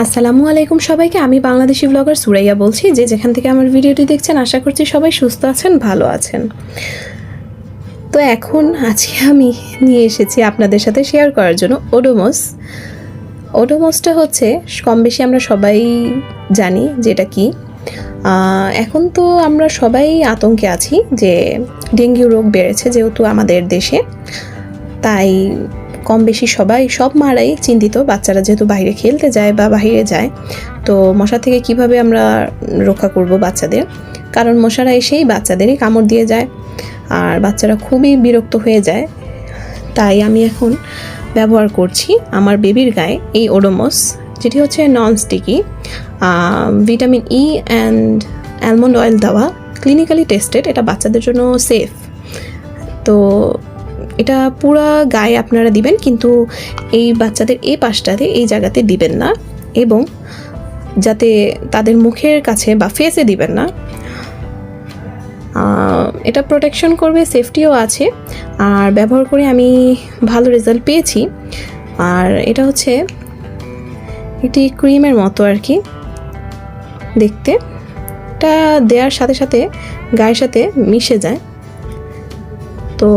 আসসালামু আলাইকুম সবাইকে, আমি বাংলাদেশি ব্লগার সুরাইয়া বলছি, যে যেখান থেকে আমার ভিডিওটি দেখছেন, আশা করছি সবাই সুস্থ আছেন, ভালো আছেন। তো এখন আজকে আমি নিয়ে এসেছি আপনাদের সাথে শেয়ার করার জন্য ওডোমস ওডোমসটা হচ্ছে কম বেশি আমরা সবাই জানি যে এটা কি। এখন তো আমরা সবাই আতঙ্কে আছি যে ডেঙ্গু রোগ বেড়েছে যেহেতু আমাদের দেশে, তাই কম বেশি সবাই, সব মারাই চিন্তিত। বাচ্চারা যেহেতু বাইরে খেলতে যায় বা বাইরে যায়, তো মশা থেকে কীভাবে আমরা রক্ষা করব বাচ্চাদের? কারণ মশারা এসেই বাচ্চাদেরই কামড় দিয়ে যায়, আর বাচ্চারা খুবই বিরক্ত হয়ে যায়। তাই আমি এখন ব্যবহার করছি আমার বেবির গায়ে এই ওডোমস যেটি হচ্ছে non sticky vitamin E and almond oil দেওয়া। ক্লিনিক্যালি টেস্টেড এটা বাচ্চাদের জন্য সেফ তো এটা পুরা গায়ে আপনারা দিবেন, কিন্তু এই বাচ্চাদের এই পাশটাতে, এই জায়গাতে দিবেন না। এবং যাতে তাদের মুখের কাছে বা ফেসে দিবেন না। এটা প্রোটেকশন করবে সেফটিও আছে। আর ব্যবহার করে আমি ভালো রেজাল্ট পেয়েছি। আর এটা হচ্ছে একটি ক্রিমের মতো আর কি, দেখতে। এটা দেওয়ার সাথে সাথে গায়ের সাথে মিশে যায়। তো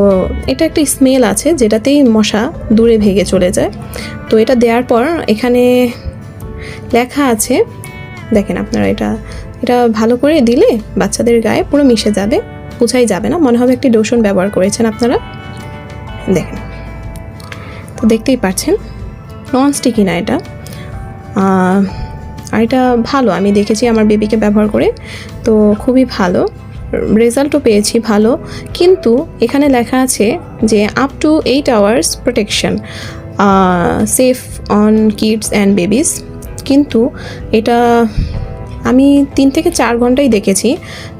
এটা একটা স্মেল আছে, যেটাতেই মশা দূরে ভেগে চলে যায়। তো এটা দেওয়ার পর এখানে লেখা আছে, দেখেন আপনারা এটা এটা ভালো করে দিলে বাচ্চাদের গায়ে পুরো মিশে যাবে, বোঝাই যাবে না, মনে হবে একটি লোশন ব্যবহার করেছেন আপনারা। দেখেন, তো দেখতেই পাচ্ছেন নন স্টিকি না এটা। আর এটা ভালো, আমি দেখেছি আমার বেবিকে ব্যবহার করে, তো খুবই ভালো। রেজাল্টও পেয়েছি ভালো, কিন্তু এখানে লেখা আছে যে up to eight hours protection safe on kids and babies কিন্তু এটা আমি তিন থেকে চার ঘন্টাই দেখেছি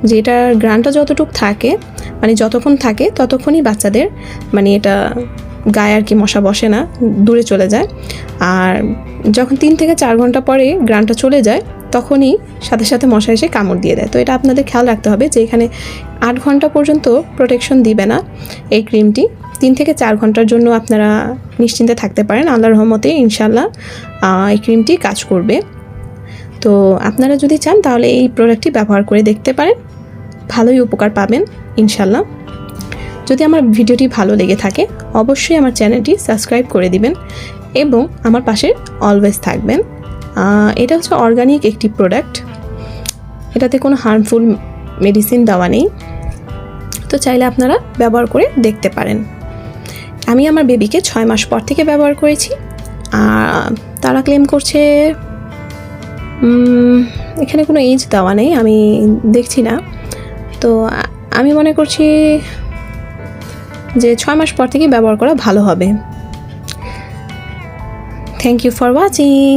যে এটার গ্রানটা যতটুকু থাকে মানে যতক্ষণ থাকে ততক্ষণই বাচ্চাদের মানে এটা গায়ে আর কি মশা বসে না, দূরে চলে যায়। আর যখন তিন থেকে চার ঘণ্টা পরে গ্রানটা চলে যায় তখনই সাথে সাথে মশা এসে কামড় দিয়ে দেয়। তো এটা আপনাদের খেয়াল রাখতে হবে যে এখানে আট ঘণ্টা পর্যন্ত প্রোটেকশন দিবে না এই ক্রিমটি তিন থেকে চার ঘণ্টার জন্য আপনারা নিশ্চিন্তে থাকতে পারেন। আল্লাহ রহমতে ইনশাল্লাহ এই ক্রিমটি কাজ করবে। তো আপনারা যদি চান তাহলে এই প্রোডাক্টটি ব্যবহার করে দেখতে পারেন। ভালোই উপকার পাবেন ইনশাল্লাহ যদি আমার ভিডিওটি ভালো লেগে থাকে, অবশ্যই আমার চ্যানেলটি সাবস্ক্রাইব করে দিবেন এবং আমার পাশে অলওয়েজ থাকবেন। এটা হচ্ছে অর্গানিক একটি প্রোডাক্ট এটাতে কোনো হার্মফুল মেডিসিন দেওয়া নেই। তো চাইলে আপনারা ব্যবহার করে দেখতে পারেন। আমি আমার বেবিকে ছয় মাস পর থেকে ব্যবহার করেছি। আর তারা ক্লেম করছে এখানে কোনো এজ দেওয়া নেই, আমি দেখছি না। তো আমি মনে করছি যে ছয় মাস পর থেকে ব্যবহার করা ভালো হবে। Thank you for watching